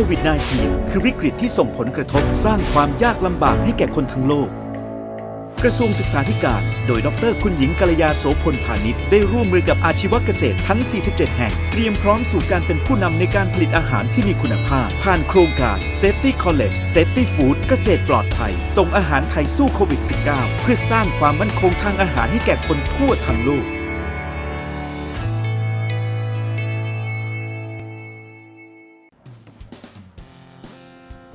ควิด -19 คือวิกฤตที่ส่งผลกระทบสร้างความยากลำบากให้แก่คนทั้งโลก กระทรวงศึกษาธิการ โดยดรคุณหญิงกัลยาโสพลพาณิชย์ได้ร่วมมือกับอาชีวเกษตรทั้ง 47 แห่ง เตรียมพร้อมสู่การเป็นผู้นำในการผลิตอาหารที่มีคุณภาพ ผ่านโครงการ Safety College Safety Food เกษตรปลอดภัย ส่งอาหารไทยสู้โควิด -19 เพื่อสร้างความมั่นคงทางอาหารให้แก่คนทั่วทั้งโลก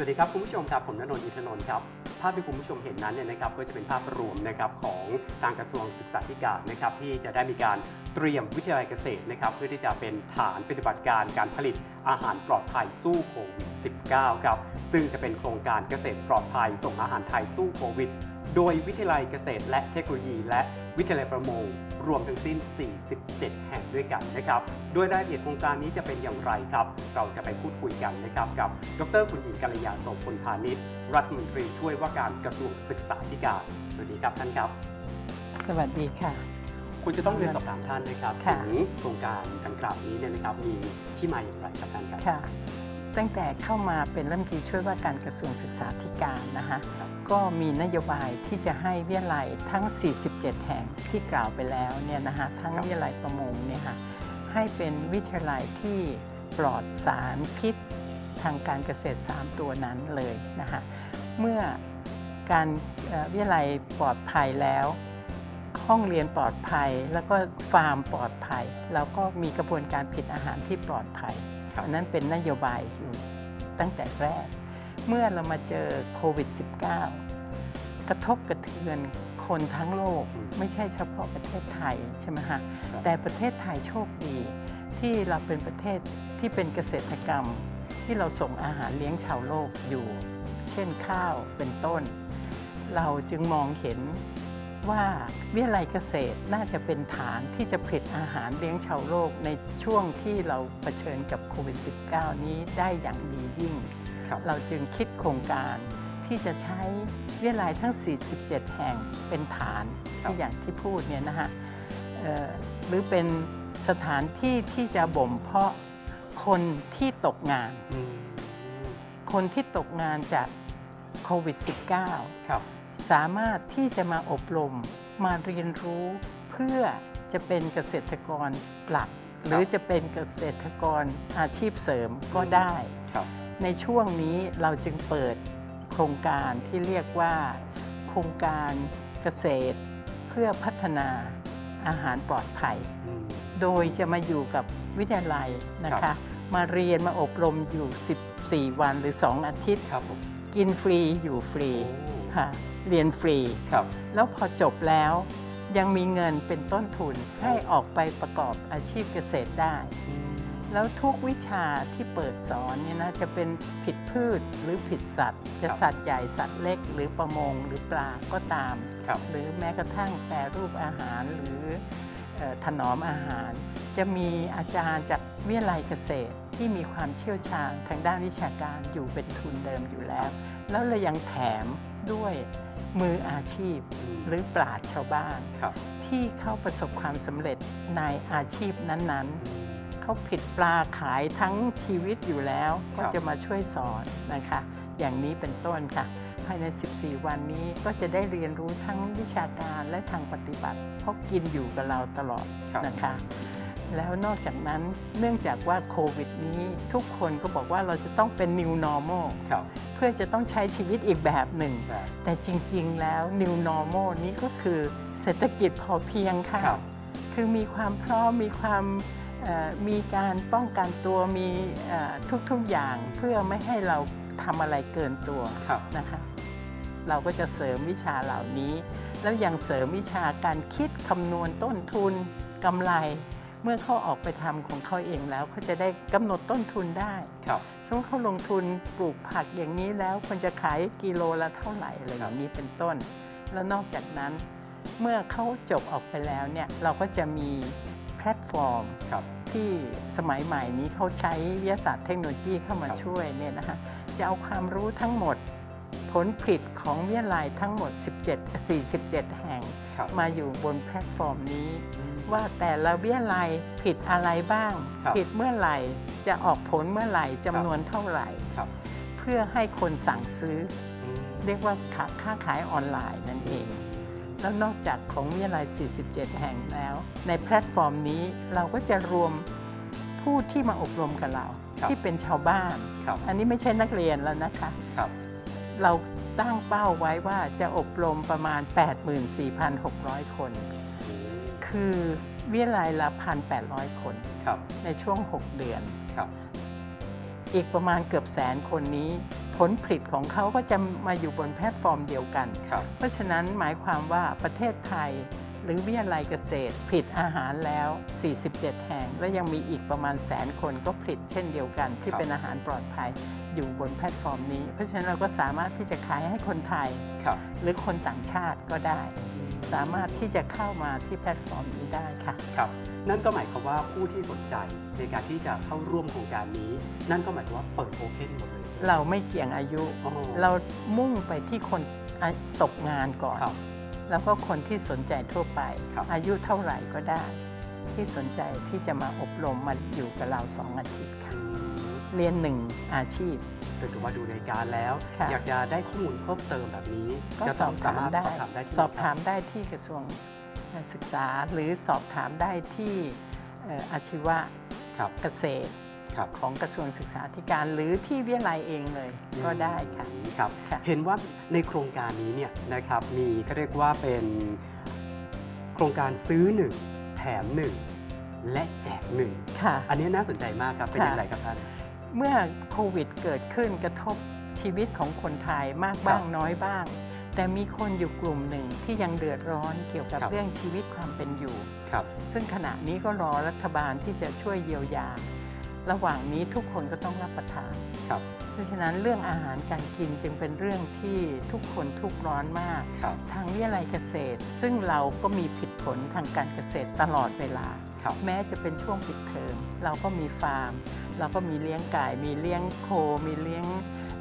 วัสดีครับคุณผู้ชมครับผมนนท์อินทนนท์ครับภาพที่คุณผู้ชมเห็นนั้นเนี่ยนะครับก็จะเป็นภาพรวมนะครับของทางกระทรวงศึกษาธิการนะครับที่จะได้มีการเตรียมวิทยาลัยเกษตรนะครับเพื่อที่จะเป็นฐานปฏิบัติการการผลิตอาหารปลอดภัยสู้โควิด -19 ครับซึ่งจะเป็นโครงการเกษตรปลอดภัยส่งอาหารไทยสู้โควิด โดยวิทยาลัยเกษตรและเทคโนโลยี และวิทยาลัยประมง รวมทั้งสิ้น 47 แห่งด้วยกันนะครับ โดยรายละเอียดโครงการนี้จะเป็นอย่างไรครับ เราจะไปพูดคุยกันนะครับกับ ดรคุณหญิงกัลยาโสพลพาณิชย์รัฐมนตรีช่วยว่าการกระทรวงศึกษาธิการ สวัสดีครับท่านครับ สวัสดีค่ะ คุณจะต้องเรียนสอบถามท่านนะครับค่ะถึงโครงการดังกล่าวนี้เนี่ยนะครับมีที่มาอย่างไรครับท่านครับค่ะ ตั้งแต่เข้ามาเป็นรัฐมนตรีช่วยว่าการกระทรวงศึกษาธิการนะคะครับก็มีนโยบายที่จะให้วิทยาลัยทั้ง 47 แห่งที่กล่าวไปแล้วเนี่ยนะคะทั้งครับวิทยาลัยประมงเนี่ยค่ะให้เป็นวิทยาลัยที่ปลอดสารพิษทางการเกษตร 3 ตัวนั้นเลยนะคะเมื่อการเอ่อวิทยาลัยปลอดภัยแล้ว ห้องเรียนปลอดภัย แล้วก็ฟาร์มปลอดภัย แล้วก็มีกระบวนการผลิตอาหารที่ปลอดภัยครับ อันนั้นเป็นนโยบายอยู่ตั้งแต่แรก เมื่อเรามาเจอโควิด -19 กระทบกระเทือนคนทั้งโลกอืมไม่ใช่เฉพาะประเทศไทยใช่ไหมฮะครับแต่ประเทศไทยโชคดี ที่เราเป็นประเทศที่เป็นเกษตรกรรม ที่เราส่งอาหารเลี้ยงชาวโลกอยู่ เช่นข้าวเป็นต้น เราจึงมองเห็น ว่าวิทยาลัยเกษตรน่าจะเป็นฐานที่จะผลิตอาหารเลี้ยงชาวโลกในช่วงที่เราเผชิญกับโควิด -19 นี้ได้อย่างดียิ่งครับเราจึงคิดโครงการที่จะใช้วิทยาลัยทั้ง 47 แห่งเป็นฐานครับที่อย่างที่พูดเนี่ยนะฮะเอ่อหรือเป็นสถานที่ที่จะบ่มเพาะคนที่ตกงานอืมคนที่ตกงานจากโควิด -19 ครับ สามารถที่จะมาอบรมมาเรียนรู้เพื่อจะเป็นเกษตรกรหลัก หรือจะเป็นเกษตรกรอาชีพเสริมก็ได้ครับในช่วงนี้เราจึงเปิดโครงการที่เรียกว่า โครงการเกษตรเพื่อพัฒนาอาหารปลอดภัยอืมโดยจะมาอยู่กับวิทยาลัยนะครัคะบมาเรียนมาอบรมอยู่ 14 วันหรือ 2 อาทิตย์ครับผมกินฟรีอยู่ฟรีโอ้ ค่ะ เรียนฟรี ครับ แล้วพอจบแล้วยังมีเงินเป็นต้นทุนให้ออกไปประกอบอาชีพเกษตรได้อืมแล้วทุกวิชาที่เปิดสอนเนี่ยนะจะเป็นผิดพืชหรือผิดสัตว์ จะสัตว์ใหญ่สัตว์เล็ก หรือประมงหรือปลาก็ตาม ครับ หรือแม้กระทั่งแปรรูปอาหารหรือเอ่อถนอมอาหาร จะมีอาจารย์จากวิทยาลัยเกษตรที่มีความเชี่ยวชาญทางด้านวิชาการอยู่เป็นทุนเดิมอยู่แล้ว แล้วเรายังแถม ด้วยมืออาชีพอืมหรือปราชญ์ชาวบ้านครับที่เข้าประสบความสำเร็จในอาชีพนั้นๆ เขาผิดปลาขายทั้งชีวิตอยู่แล้วครัก็บจะมาช่วยสอนนะคะ อย่างนี้เป็นต้นค่ะ ภายใน 14 วันนี้ก็จะได้เรียนรู้ทั้งวิชาการและทางปฏิบัติ เพราะกินอยู่กับเราตลอดครับนะคะแล้วนอกจากนั้นเนื่องจากว่าโควิดนี้ทุกคนก็บอกว่าเราจะต้องเป็น new normal ครับ เพื่อจะต้องใช้ชีวิตอีกแบบหนึ่งได้แต่จริงๆแล้ว new normal นี้ก็คือเศรษฐกิจพอเพียงค่ะครับคือมีความพร้อมมีความเอ่อมีการป้องกันตัวมีเอ่อทุกๆอย่างเพื่อไม่ให้เราทำอะไรเกินตัวครับนะคะเราก็จะเสริมวิชาเหล่านี้ แล้วยังเสริมวิชาการคิดคำนวณต้นทุนกำไร เมื่อเขาออกไปทำของเขาเองแล้วเขาจะได้กำหนดต้นทุนได้ครับสมมติเขาลงทุนปลูกผักอย่างนี้แล้วควรจะขายกิโลละเท่าไหร่อะไรอย่างนี้เป็นต้น แล้วนอกจากนั้น เมื่อเขาจบออกไปแล้วเนี่ยเราก็จะมีแพลตฟอร์มครับที่สมัยใหม่นี้เขาใช้วิทยาศาสตร์เทคโนโลยีเข้ามาครับช่วยเนี่ยนะคะจะเอาความรู้ทั้งหมดผลผลิตของวิทยาลัยทั้งหมด 17 47 แห่งครับมาอยู่บนแพลตฟอร์มนี้อืม ว่าแต่ละวิทยาลัยผิดอะไรบ้าง ครับผิดเมื่อไหร่ จะออกผลเมื่อไหร่จำนวนเท่าไหร่ ครับ เพื่อให้คนสั่งซื้อ อืมเรียกว่าค้าค้าขายออนไลน์นั่นเอง แล้วนอกจากของวิทยาลัย 47 แห่งแล้ว ในแพลตฟอร์มนี้เราก็จะรวมผู้ที่มาอบรมกับเรา ครับ ที่เป็นชาวบ้าน ครับอันนี้ไม่ใช่นักเรียนแล้วนะคะ ครับเราตั้งเป้าไว้ว่าจะอบรมประมาณ 84,600 คน คือวิทยาลัยละ1,800คนครับในช่วง 6 เดือน ครับ อีกประมาณเกือบแสนคนนี้ ผลผลิตของเขาก็จะมาอยู่บนแพลตฟอร์มเดียวกัน ครับ เพราะฉะนั้นหมายความว่าประเทศไทย หรือวิทยาลัยเกษตรผลิตอาหารแล้ว 47 แห่ง และยังมีอีกประมาณแสนคนก็ผลิตเช่นเดียวกัน ที่ครับ เป็นอาหารปลอดภัยอยู่บนแพลตฟอร์มนี้ เพราะฉะนั้นเราก็สามารถที่จะขายให้คนไทย ครับ หรือคนต่างชาติก็ได้ สามารถที่จะเข้ามาที่แพลตฟอร์มนี้ได้ค่ะ ครับ นั่นก็หมายความว่าผู้ที่สนใจในการที่จะเข้าร่วมโครงการนี้ นั่นก็หมายความว่าเปิดโอเพนหมดเลยใช่ไหม เราไม่เกี่ยงอายุ อ๋อเรามุ่งไปที่คนอะตกงานก่อน ครับแล้วก็คนที่สนใจทั่วไป ครับ อายุเท่าไหร่ก็ได้ ที่สนใจที่จะมาอบรมมาอยู่กับเราสองอาทิตย์ค่ะ อืม เรียนหนึ่งอาชีพ ก็ถือว่าดูในการแล้ว ค่ะ อยากจะได้ข้อมูลเพิ่มเติมแบบนี้ก็จะสอบถามได้ สอบถามได้ที่สอบถามได้ที่กระทรวงศึกษา หรือสอบถามได้ที่เอ่ออาชีวะครับเกษตรครับของกระทรวงศึกษาธิการ หรือที่วิทยาลัยเองเลยก็ได้ค่ะ อืมครับ ค่ะ เห็นว่าในโครงการนี้เนี่ยนะครับมีเขาเรียกว่าเป็นโครงการซื้อหนึ่งแถมหนึ่งและแจกหนึ่งค่ะ อันนี้น่าสนใจมากครับเป็นค่ะอย่างไรครับท่าน เมื่อโควิดเกิดขึ้นกระทบชีวิตของคนไทยมากบ้างครับน้อยบ้าง แต่มีคนอยู่กลุ่มหนึ่งที่ยังเดือดร้อนเกี่ยวกับครับเรื่องชีวิตความเป็นอยู่ครับซึ่งขณะนี้ก็รอรัฐบาลที่จะช่วยเยียวยา ระหว่างนี้ทุกคนก็ต้องรับประทานครับเพราะฉะนั้นเรื่องอาหารการกินจึงเป็นเรื่องที่ทุกคนทุกข์ร้อนมากครับทางวิทยาลัยเกษตร ซึ่งเราก็มีผิดผลทางการเกษตรตลอดเวลาครับ แม้จะเป็นช่วงปิดเทอมเราก็มีฟาร์ม เราก็มีเลี้ยงไก่ มีเลี้ยงโค มีเลี้ยง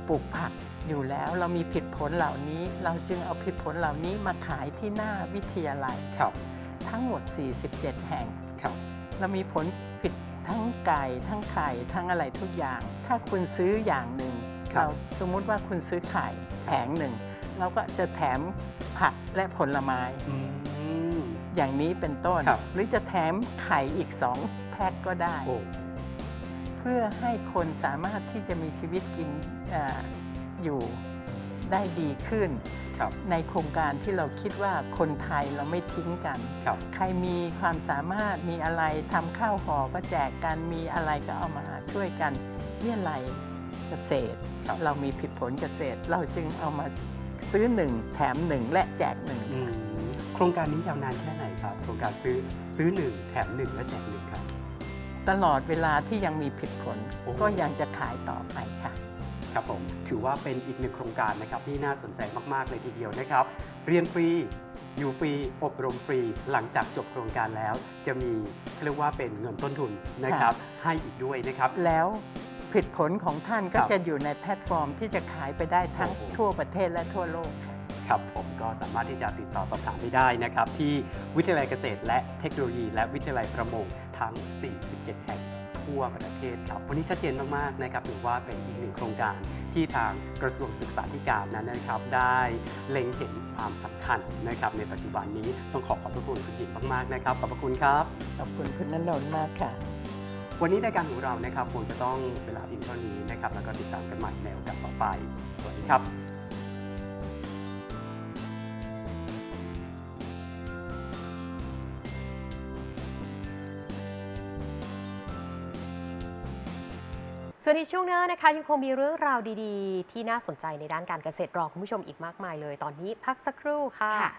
ปลูกผักอยู่แล้วเรามีผิดผลเหล่านี้ เราจึงเอาผิดผลเหล่านี้มาขายที่หน้าวิทยาลัยครับ ทั้งหมด 47 แห่งครับเรามีผลผิดทั้งไก่ทั้งไข่ทั้งอะไรทุกอย่าง ถ้าคุณซื้ออย่างหนึ่งครับเราสมมุติว่าคุณซื้อไข่แผงหนึ่งเราก็จะแถมผักและผลไม้ อืมอย่างนี้เป็นต้น ครับ หรือจะแถมไข่อีก 2 แพ็คก็ได้ โอ้เพื่อให้คนสามารถที่จะมีชีวิตกินเอออยู่ได้ดีขึ้น ครับในโครงการที่เราคิดว่าคนไทยเราไม่ทิ้งกัน ครับ ใครมีความสามารถมีอะไรทำข้าวห่อก็แจกกันมีอะไรก็เอามาช่วยกันเรียลัยเกษตร ครับ เรามีผิดผลเกษตร เราจึงเอามาซื้อหนึ่งแถมหนึ่งและแจกหนึ่งอืม โครงการนี้ยาวนานแค่ไหนครับ โครงการซื้อซื้อหนึ่งแถมหนึ่งและแจกหนึ่งครับ ตลอดเวลาที่ยังมีผิดผลโอ้ก็ยังจะขายต่อไปค่ะ ครับผมถือว่าเป็นอีกหนึ่งโครงการนะครับที่น่าสนใจมากๆเลยทีเดียวนะครับ เรียนฟรีอยู่ฟรีอบรมฟรีหลังจากจบโครงการแล้ว จะมีเรียกว่าเป็นเงินต้นทุนนะครับ ให้อีกด้วยนะครับ แล้วผิดผลของท่านก็ครับจะอยู่ในแพลตฟอร์มที่จะขายไปได้ทั้งโอ้โห ทั่วประเทศและทั่วโลกค่ะ ครับผมก็สามารถที่จะติดต่อสอบถามไปได้นะครับ ที่วิทยาลัยเกษตร และเทคโนโลยี และวิทยาลัยประมงทั้ง 47 แห่งทั่วประเทศครับ วันนี้ชัดเจนมากๆนะครับถือว่าเป็นอีกหนึ่งโครงการที่ทางกระทรวงศึกษาธิการนั้นนะครับ ได้เล็งเห็นความสำคัญนะครับ ในปัจจุบันนี้ต้องขอขอบพระคุณคุณหญิงมากๆนะครับขอบพระคุณครับขอบคุณคุณนนท์มากค่ะ วันนี้รายการของเรานะครับคงจะต้องเวลาเพียงเท่านี้นะครับ แล้วก็ติดตามกันใหม่ในโอกาสต่อไปสวัสดีครับ ส่วนในช่วงหน้านะคะยังคงมีเรื่องราวดีๆ ที่น่าสนใจในด้านการเกษตรรอคุณผู้ชมอีกมากมายเลย ตอนนี้พักสักครู่ค่ะค่ะ